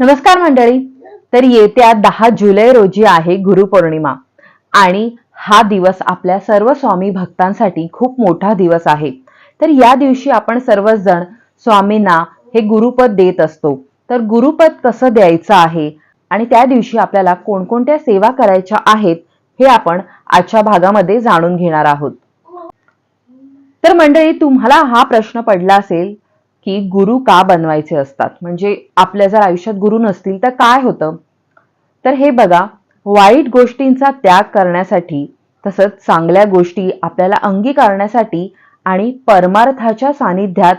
नमस्कार मंडळी. तर येत्या दहा जुलै रोजी आहे गुरुपौर्णिमा आणि हा दिवस आपल्या सर्व स्वामी भक्तांसाठी खूप मोठा दिवस आहे. तर या दिवशी आपण सर्वच जण स्वामींना हे गुरुपद देत असतो. तर गुरुपद कसं द्यायचं आहे आणि त्या दिवशी आपल्याला कोणकोणत्या सेवा करायच्या आहेत हे आपण आजच्या भागामध्ये जाणून घेणार आहोत. तर मंडळी तुम्हाला हा प्रश्न पडला असेल की गुरु का बनवायचे असतात? म्हणजे आपल्या जर आयुष्यात गुरु नसतील तर काय होतं? तर हे बघा वाईट गोष्टींचा त्याग करण्यासाठी तसंच चांगल्या गोष्टी आपल्याला अंगीकारण्यासाठी आणि परमार्थाच्या सानिध्यात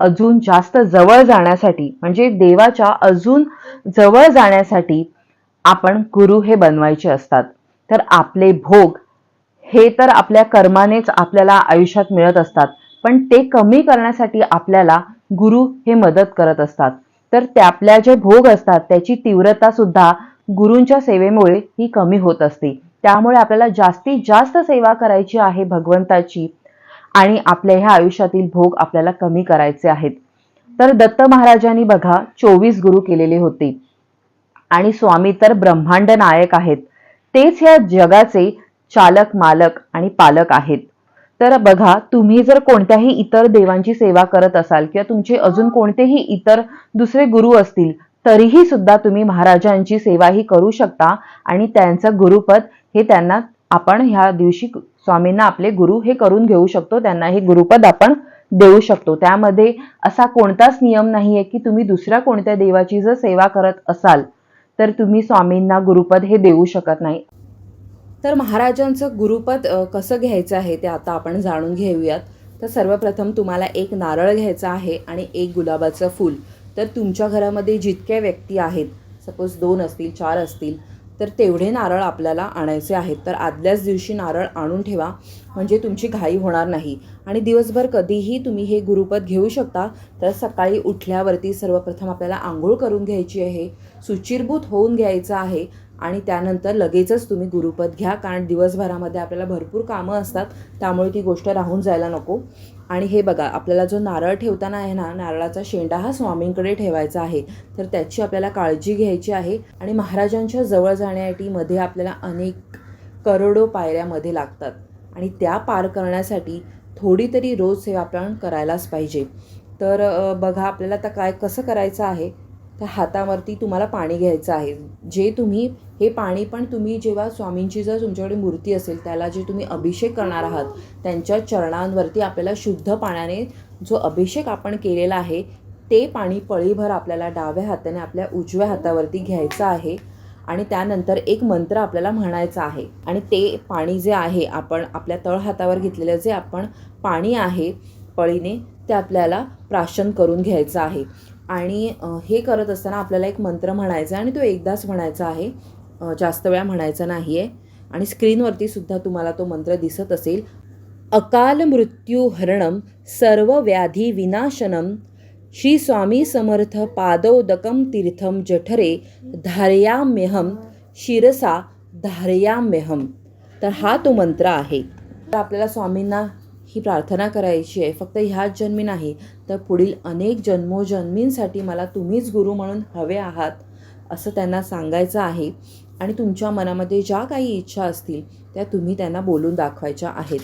अजून जास्त जवळ जाण्यासाठी म्हणजे देवाच्या अजून जवळ जाण्यासाठी आपण गुरु हे बनवायचे असतात. तर आपले भोग हे तर आपल्या कर्मानेच आपल्याला आयुष्यात मिळत असतात. पण ते कमी करण्यासाठी आपल्याला गुरु हे मदत करत असतात. तर ते आपल्या जे भोग असतात त्याची तीव्रता सुद्धा गुरूंच्या सेवेमुळे ही कमी होत असते. त्यामुळे आपल्याला जास्तीत जास्त सेवा करायची आहे भगवंताची आणि आपल्या ह्या आयुष्यातील भोग आपल्याला कमी करायचे आहेत. तर दत्त महाराजांनी बघा चोवीस गुरु केलेले होते. आणि स्वामी तर ब्रह्मांड नायक आहेत. तेच या जगाचे चालक मालक आणि पालक आहेत. तर बघा तुम्ही जर कोणत्याही इतर देवांची सेवा करत असाल किंवा तुमचे अजून कोणतेही इतर दुसरे गुरु असतील तरीही सुद्धा तुम्ही महाराजांची सेवाही करू शकता आणि त्यांचं गुरुपद हे त्यांना आपण ह्या दिवशी स्वामींना आपले गुरु हे करून घेऊ शकतो त्यांना हे गुरुपद आपण देऊ शकतो. त्यामध्ये असा कोणताच नियम नाहीये की तुम्ही दुसऱ्या कोणत्या देवाची जर सेवा करत असाल तर तुम्ही स्वामींना गुरुपद हे देऊ शकत नाही. तर महाराजांचं गुरुपद कसं घ्यायचं आहे ते आता आपण जाणून घेऊयात. तर सर्वप्रथम तुम्हाला एक नारळ घ्यायचा आहे आणि एक गुलाबाचं फूल. तर तुमच्या घरामध्ये जितक्या व्यक्ती आहेत सपोज दोन असतील चार असतील तर तेवढे नारळ आपल्याला आणायचे आहेत. तर आदल्याच दिवशी नारळ आणून ठेवा म्हणजे तुमची घाई होणार नाही. आणि दिवसभर कधीही तुम्ही हे गुरुपद घेऊ शकता. तर सकाळी उठल्यावरती सर्वप्रथम आपल्याला आंघोळ करून घ्यायची आहे सुचिरभूत होऊन घ्यायचं आहे आणि त्यानंतर लगेचच तुम्ही गुरुपद घ्या कारण दिवसभरामध्ये आपल्याला भरपूर कामं असतात त्यामुळे ती गोष्ट राहून जायला नको. आणि हे बघा आपल्याला जो नारळ ठेवताना आहे ना नारळाचा शेंडा हा स्वामींकडे ठेवायचा आहे. तर त्याची आपल्याला काळजी घ्यायची आहे. आणि महाराजांच्या जवळ जाण्यासाठी मध्ये आपल्याला अनेक करोडो पायऱ्यामध्ये लागतात. आणि त्या पार करण्यासाठी थोडी तरी रोज सेवा आपण करायलाच पाहिजे. तर बघा आपल्याला आता काय कसं करायचं आहे? तर हातावरती तुम्हाला पाणी घ्यायचं आहे. जे तुम्ही हे पाणी पण तुम्ही जेव्हा स्वामींची जर तुमच्याकडे मूर्ती असेल त्याला जे तुम्ही अभिषेक करणार आहात त्यांच्या चरणांवरती आपल्याला शुद्ध पाण्याने जो अभिषेक आपण केलेला आहे ते पाणी पळीभर आपल्याला डाव्या हाताने आपल्या उजव्या हातावरती घ्यायचं आहे आणि त्यानंतर एक मंत्र आपल्याला म्हणायचा आहे. आणि ते पाणी जे आहे आपण आपल्या तळहातावर घेतलेलं जे आपण पाणी आहे पळीने ते आपल्याला प्राशन करून घ्यायचं आहे. आणि हे करत असताना आपल्याला एक मंत्र म्हणायचा आहे आणि तो एकदाच म्हणायचा आहे जास्त वेळा म्हणायचा नाही आहे आणि स्क्रीनवरती सुद्धा तुम्हाला तो मंत्र दिसत असेल. अकाल मृत्यू हरणम सर्व व्याधी विनाशनम श्री स्वामी समर्थ पादोदकम तीर्थम जठरे धार्याम्यहम शिरसा धार्याम्यहम तर हा तो मंत्र आहे. तर आपल्याला स्वामींना ही प्रार्थना करायची आहे. फक्त ह्याच जन्मी नाही तर पुढील अनेक जन्मोजन्मींसाठी मला तुम्हीच गुरु म्हणून हवे आहात असं त्यांना सांगायचं आहे. आणि तुमच्या मनामध्ये ज्या काही इच्छा असतील त्या तुम्ही त्यांना बोलून दाखवायच्या आहेत.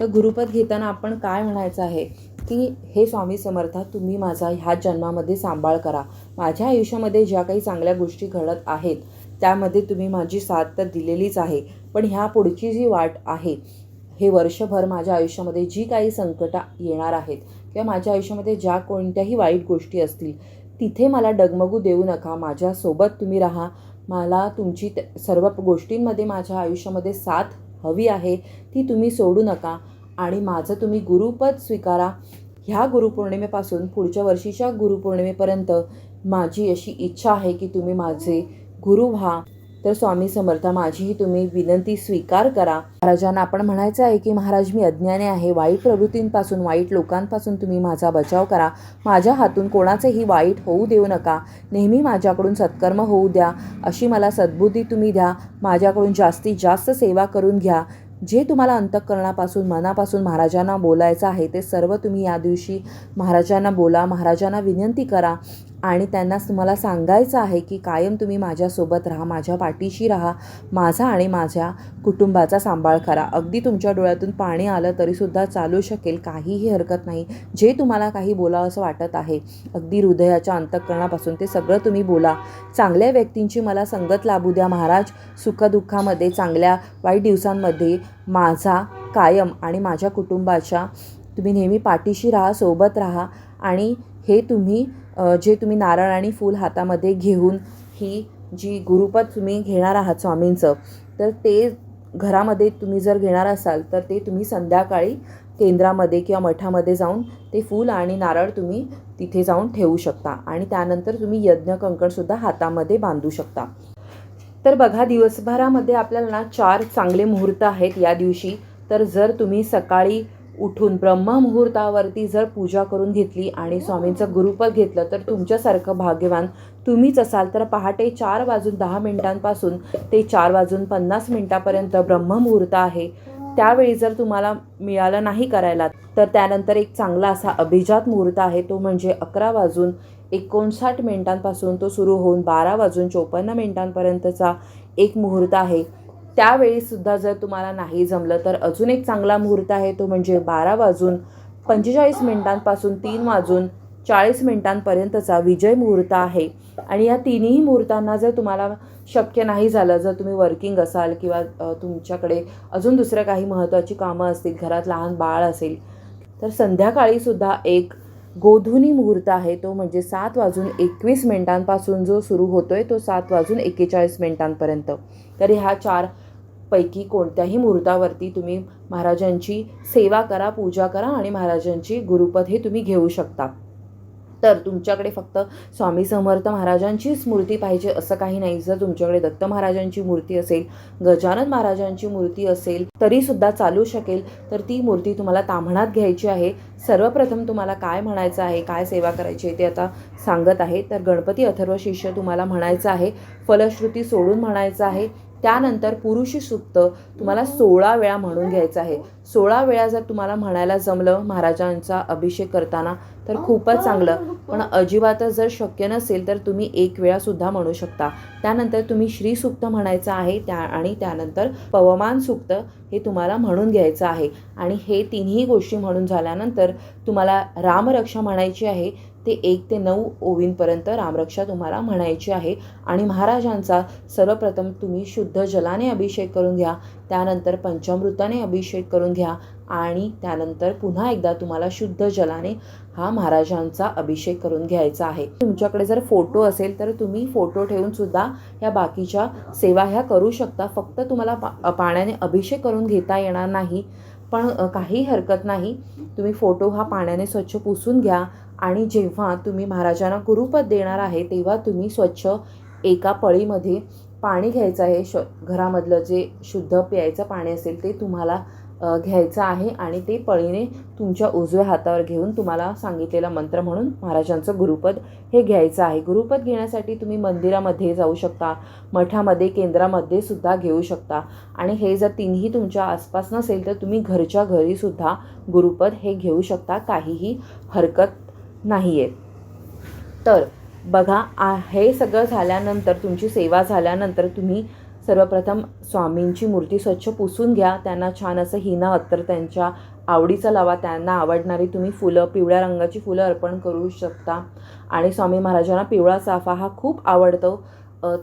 तर गुरुपद घेताना आपण काय म्हणायचं आहे? की हे स्वामी समर्था तुम्ही माझा ह्या जन्मामध्ये सांभाळ करा. माझ्या आयुष्यामध्ये ज्या काही चांगल्या गोष्टी घडत आहेत त्यामध्ये तुम्ही माझी साथ तर दिलेलीच आहे पण ह्या पुढची जी वाट आहे हे वर्षभर माझ्या आयुष्यामध्ये जी काही संकटं येणार आहेत किंवा माझ्या आयुष्यामध्ये ज्या कोणत्याही वाईट गोष्टी असतील तिथे मला डगमगू देऊ नका. माझ्यासोबत तुम्ही राहा. मला तुमची त- सर्व गोष्टींमध्ये माझ्या आयुष्यामध्ये साथ हवी आहे ती तुम्ही सोडू नका. आणि माझं तुम्ही गुरुपद स्वीकारा. ह्या गुरुपौर्णिमेपासून पुढच्या वर्षीच्या गुरुपौर्णिमेपर्यंत माझी अशी इच्छा आहे की तुम्ही माझे गुरु व्हा. तर स्वामी समर्थ माझीही तुम्ही विनंती स्वीकार करा. महाराजांना आपण म्हणायचं आहे की महाराज मी अज्ञाने आहे. वाईट प्रवृत्तींपासून वाईट लोकांपासून तुम्ही माझा बचाव करा. माझ्या हातून कोणाचेही वाईट होऊ देऊ नका. नेहमी माझ्याकडून सत्कर्म होऊ द्या. अशी मला सद्बुद्धी तुम्ही द्या. माझ्याकडून जास्तीत जास्त सेवा करून घ्या. जे तुम्हाला अंतःकरणापासून मनापासून महाराजांना बोलायचं आहे ते सर्व तुम्ही या दिवशी महाराजांना बोला. महाराजांना विनंती करा. आणि त्यांना तुम्हाला सांगायचं आहे की कायम तुम्ही माझ्यासोबत राहा माझ्या पाठीशी राहा माझा आणि माझ्या कुटुंबाचा सांभाळ करा. अगदी तुमच्या डोळ्यातून पाणी आलं तरीसुद्धा चालू शकेल काहीही हरकत नाही. जे तुम्हाला काही बोलावं असं वाटत आहे अगदी हृदयाच्या अंतःकरणापासून ते सगळं तुम्ही बोला. चांगल्या व्यक्तींची मला संगत लाभू द्या महाराज. सुखदुःखामध्ये चांगल्या वाईट दिवसांमध्ये माझा कायम आणि माझ्या कुटुंबाच्या तुम्ही नेहमी पाठीशी राहा सोबत राहा आणि हे तुम्ही जे तुम्ही नारळ आणि फूल हातामध्ये घेऊन ही जी गुरुपद तुम्ही घेणार आहात स्वामींचं तर ते घरामध्ये तुम्ही जर घेणार असाल तर ते तुम्ही संध्याकाळी केंद्रामध्ये किंवा मठामध्ये जाऊन ते फूल आणि नारळ तुम्ही तिथे जाऊन ठेवू शकता आणि त्यानंतर तुम्ही यज्ञ कंकणसुद्धा हातामध्ये बांधू शकता. तर बघा दिवसभरामध्ये आपल्याला ना चार चांगले मुहूर्त आहेत या दिवशी. तर जर तुम्ही सकाळी उठून ब्रह्ममुहूर्तावरती जर पूजा करून घेतली आणि स्वामींचं गुरुपद घेतलं तर तुमच्यासारखं भाग्यवान तुम्हीच असाल. तर पहाटे चार वाजून दहा मिनिटांपासून ते चार वाजून पन्नास मिनिटापर्यंत ब्रह्ममुहूर्त आहे. त्यावेळी जर तुम्हाला मिळालं नाही करायला तर त्यानंतर एक चांगला असा अभिजात मुहूर्त आहे. तो म्हणजे अकरा वाजून एकोणसाठ मिनिटांपासून तो सुरू होऊन बारा वाजून चोपन्न मिनिटांपर्यंतचा एक मुहूर्त आहे. त्यावेळीसुद्धा जर तुम्हाला नाही जमलं तर अजून एक चांगला मुहूर्त आहे तो म्हणजे बारा वाजून पंचेचाळीस मिनिटांपासून तीन वाजून चाळीस मिनिटांपर्यंतचा विजय मुहूर्त आहे. आणि या तिन्ही मुहूर्तांना जर तुम्हाला शक्य नाही झालं जर तुम्ही वर्किंग असाल किंवा तुमच्याकडे अजून दुसरं काही महत्त्वाची कामं असतील घरात लहान बाळ असेल तर संध्याकाळीसुद्धा एक गोधुनी मुहूर्त आहे तो म्हणजे सात वाजून एकवीस मिनिटांपासून जो सुरू होतो आहे तो सात वाजून एक्केचाळीस मिनिटांपर्यंत. तर ह्या चार पैकी कोणत्याही मुहूर्तावरती तुम्ही महाराजांची सेवा करा पूजा करा आणि महाराजांची गुरुपद हे तुम्ही घेऊ शकता. तर तुमच्याकडे फक्त स्वामी समर्थ महाराजांचीच मूर्ती पाहिजे असं काही नाही. जर तुमच्याकडे दत्त महाराजांची मूर्ती असेल गजानन महाराजांची मूर्ती असेल तरीसुद्धा चालू शकेल. तर ती मूर्ती तुम्हाला ताम्हणात घ्यायची आहे. सर्वप्रथम तुम्हाला काय म्हणायचं आहे काय सेवा करायची आहे ते आता सांगत आहे. तर गणपती अथर्व शिष्य तुम्हाला म्हणायचं आहे. फलश्रुती सोडून म्हणायचं आहे. त्यानंतर पुरुष सुक्त तुम्हाला सोळा वेळा म्हणून घ्यायचं आहे. सोळा वेळा जर तुम्हाला म्हणायला जमलं महाराजांचा अभिषेक करताना तर खूपच चांगलं. पण अजिबातच जर शक्य नसेल तर तुम्ही एक वेळा सुद्धा म्हणू शकता. त्यानंतर तुम्ही श्रीसुक्त म्हणायचं आहे त्या आणि त्यानंतर पवमान सुक्त हे तुम्हाला म्हणून घ्यायचं आहे. आणि हे तिन्ही गोष्टी म्हणून झाल्यानंतर तुम्हाला रामरक्षा म्हणायची आहे. ते एक ते नऊ ओवींपर्यंत रामरक्षा तुम्हाला म्हणायची आहे. आणि महाराजांचा सर्वप्रथम तुम्ही शुद्ध जलाने अभिषेक करून घ्या त्यानंतर पंचामृताने अभिषेक करून घ्या आणि त्यानंतर पुन्हा एकदा तुम्हाला शुद्ध जलाने हा महाराजांचा अभिषेक करून घ्यायचा आहे. तुमच्याकडे जर फोटो असेल तर तुम्ही फोटो ठेवून सुद्धा ह्या बाकीच्या सेवा ह्या करू शकता. फक्त तुम्हाला पा पाण्याने अभिषेक करून घेता येणार नाही. पण काही हरकत नाही. तुम्ही फोटो हा पाण्याने स्वच्छ पुसून घ्या. आणि जेव्हा तुम्ही महाराजांना गुरुपद देणार आहे तेव्हा तुम्ही स्वच्छ एका पळीमध्ये पाणी घ्यायचं आहे. श घरामधलं जे शुद्ध प्यायचं पाणी असेल ते तुम्हाला घ्यायचं आहे आणि ते पळीने तुमच्या उजव्या हातावर घेऊन तुम्हाला सांगितलेला मंत्र म्हणून महाराजांचं गुरुपद हे घ्यायचं आहे. गुरुपद घेण्यासाठी तुम्ही मंदिरामध्ये जाऊ शकता मठामध्ये केंद्रामध्ये सुद्धा घेऊ शकता. आणि हे जर तिन्ही तुमच्या आसपास नसेल तर तुम्ही घरच्या घरीसुद्धा गुरुपद हे घेऊ शकता. काहीही हरकत नाही आहेत तर बघा आ हे सगळं झाल्यानंतर तुमची सेवा झाल्यानंतर तुम्ही सर्वप्रथम स्वामींची मूर्ती स्वच्छ पुसून घ्या. त्यांना छान असं हिना अत्तर त्यांच्या आवडीचं लावा. त्यांना आवडणारी तुम्ही फुलं पिवळ्या रंगाची फुलं अर्पण करू शकता. आणि स्वामी महाराजांना पिवळा साफा हा खूप आवडतो.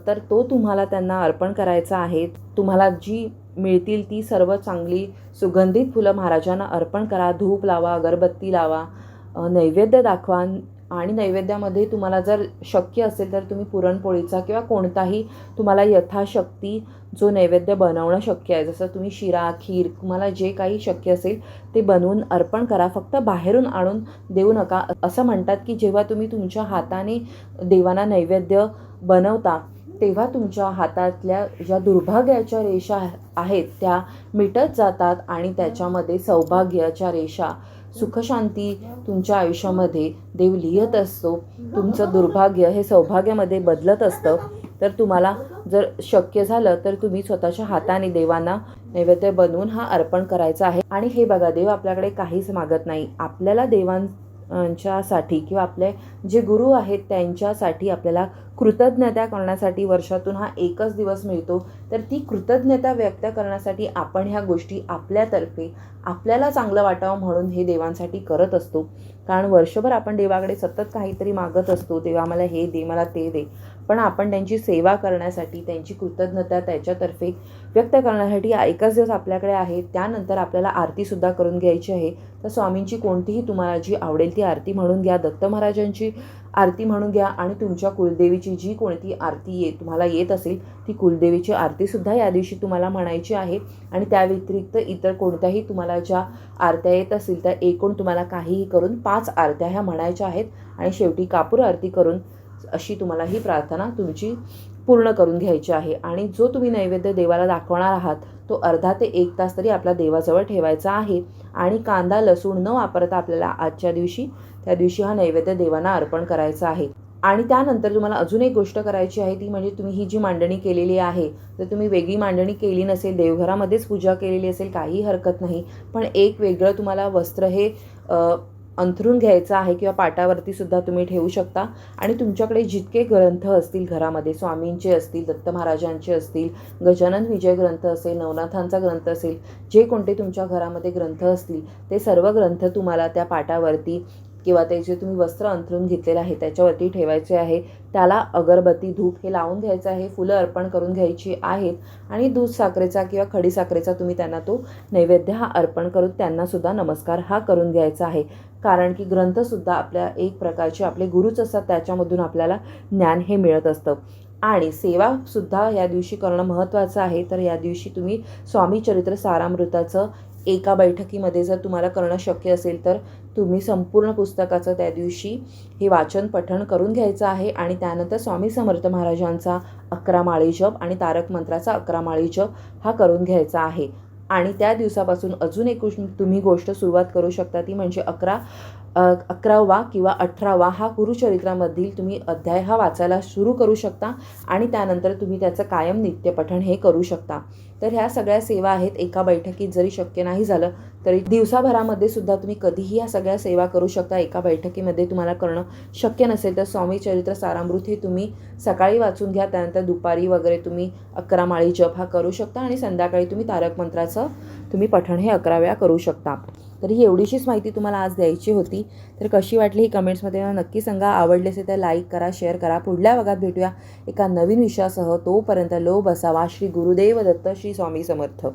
तर तो तुम्हाला त्यांना अर्पण करायचा आहे. तुम्हाला जी मिळतील ती सर्व चांगली सुगंधित फुलं महाराजांना अर्पण करा. धूप लावा अगरबत्ती लावा. नैवेद्य दाखवा आणि नैवेद्यामध्ये तुम्हाला जर शक्य असेल तर तुम्ही पुरणपोळीचा किंवा कोणताही तुम्हाला यथाशक्ती जो नैवेद्य बनवणं शक्य आहे जसं तुम्ही शिरा खीर तुम्हाला जे काही शक्य असेल ते बनवून अर्पण करा. फक्त बाहेरून आणून देऊ नका. असं म्हणतात की जेव्हा तुम्ही तुमच्या हाताने देवांना नैवेद्य बनवता तेव्हा तुमच्या हातातल्या ज्या दुर्भाग्याच्या रेषा आहेत त्या मिटत जातात आणि त्याच्यामध्ये सौभाग्याच्या रेषा सुखशांती तुमच्या आयुष्यामध्ये देव लिहित असतो. तुमचं दुर्भाग्य हे सौभाग्यामध्ये बदलत असतं. तर तुम्हाला जर शक्य झालं तर तुम्ही स्वतःच्या हाताने देवांना नैवेद्य बनवून हा अर्पण करायचा आहे. आणि हे बघा देव आपल्याकडे काहीच मागत नाही. आपल्याला देवां साठी किंवा आपले जे गुरु आहेत त्यांच्यासाठी आपल्याला कृतज्ञता करण्यासाठी वर्षातून हा एकच दिवस मिळतो. तर ती कृतज्ञता व्यक्त करण्यासाठी आपण ह्या गोष्टी आपल्यातर्फे आपल्याला चांगलं वाटावं म्हणून हे देवांसाठी करत असतो. कारण वर्षभर आपण देवाकडे सतत काहीतरी मागत असतो. तेव्हा मला हे दे मला ते दे. पण आपण त्यांची सेवा करण्यासाठी त्यांची कृतज्ञता त्याच्यातर्फे व्यक्त करण्यासाठी एकच दिवस आपल्याकडे आहे. त्यानंतर आपल्याला आरतीसुद्धा करून घ्यायची आहे. तर स्वामींची कोणतीही तुम्हाला जी आवडेल ती आरती म्हणून घ्या. दत्त महाराजांची आरती म्हणून घ्या आणि तुमच्या कुलदेवीची जी कोणती आरती ये तुम्हाला येत असेल ती कुलदेवीची आरतीसुद्धा या दिवशी तुम्हाला म्हणायची आहे. आणि त्या व्यतिरिक्त इतर कोणत्याही तुम्हाला ज्या आरत्या येत असतील त्या एकूण तुम्हाला काहीही करून पाच आरत्या ह्या म्हणायच्या आहेत. आणि शेवटी कापूर आरती करून अशी तुम्हाला ही प्रार्थना तुमची पूर्ण करून घ्यायची आहे. आणि जो तुम्ही नैवेद्य देवाला दाखवणार आहात तो अर्धा ते एक तास तरी आपला देवाजवळ ठेवायचा आहे. आणि कांदा लसूण न वापरता आपल्याला आजच्या दिवशी त्या दिवशी हा नैवेद्य देवांना अर्पण करायचा आहे. आणि त्यानंतर तुम्हाला अजून एक गोष्ट करायची आहे ती म्हणजे तुम्ही ही जी मांडणी केलेली आहे तर तुम्ही वेगळी मांडणी केली नसेल देवघरामध्येच पूजा केलेली असेल काही हरकत नाही. पण एक वेगळं तुम्हाला वस्त्र हे अंथरून घ्यायचा आहे किंवा पाटावरती सुद्धा तुम्ही ठेवू शकता. आणि तुमच्याकडे जितके ग्रंथ असतील घरामध्ये स्वामींचे असतील दत्त महाराजांचे असतील गजानन विजय ग्रंथ असेल नवनाथांचा ग्रंथ असेल जे कोणते तुमच्या घरामध्ये ग्रंथ असतील ते सर्व ग्रंथ तुम्हाला त्या पाटावरती किंवा ते जे तुम्ही वस्त्र अंथरून घेतलेलं आहे त्याच्यावरती ठेवायचे आहे. त्याला अगरबत्ती धूप हे लावून घ्यायचं आहे फुलं अर्पण करून घ्यायची आहेत आणि दूध साखरेचा किंवा खडी साखरेचा तुम्ही त्यांना तो नैवेद्य हा अर्पण करून त्यांनासुद्धा नमस्कार हा करून घ्यायचा आहे. कारण की ग्रंथसुद्धा आपल्या एक प्रकारचे आपले गुरुच असतात त्याच्यामधून आपल्याला ज्ञान हे मिळत असतं. आणि सेवासुद्धा या दिवशी करणं महत्त्वाचं आहे. तर या दिवशी तुम्ही स्वामी चरित्र सारामृताचं एका बैठकीमध्ये जर तुम्हाला करणं शक्य असेल तर तुम्ही संपूर्ण पुस्तकाचं त्या दिवशी हे वाचन पठण करून घ्यायचं आहे. आणि त्यानंतर स्वामी समर्थ महाराजांचा अकरा माळी जप आणि तारक मंत्राचा अकरा माळी जप हा करून घ्यायचा आहे. आणि त्या दिवसापासून अजून एक गोष्ट तुम्ही गोष्ट सुरुवात करू शकता ती म्हणजे अकरा अकरावा किंवा अठरावा हा गुरुचरित्रामधील तुम्ही अध्याय हा वाचायला सुरू करू शकता आणि त्यानंतर तुम्ही त्याचं कायम नित्यपठण हे करू शकता. तर ह्या सगळ्या सेवा आहेत एका बैठकीत जरी शक्य नाही झालं तरी दिवसाभरामध्ये सुद्धा तुम्ही कधीही या सगळ्या सेवा करू शकता. एका बैठकीमध्ये तुम्हाला करणं शक्य नसेल तर स्वामी चरित्र सारामृत हे तुम्ही सकाळी वाचून घ्या. त्यानंतर दुपारी वगैरे तुम्ही अकरा माळी जप हा करू शकता आणि संध्याकाळी तुम्ही तारक मंत्राचं तुम्ही पठण हे अकरा वेळा करू शकता. तर ही एवढीशीच माहिती तुम्हाला आज द्यायची होती. तर कशी वाटली ही कमेंट्समध्ये मला नक्की सांगा. आवडले असेल तर लाईक करा शेअर करा. पुढल्या भागात भेटूया एका नवीन विषयासह. तोपर्यंत लो बसावा. श्री गुरुदेव दत्त श्री स्वामी समर्थ.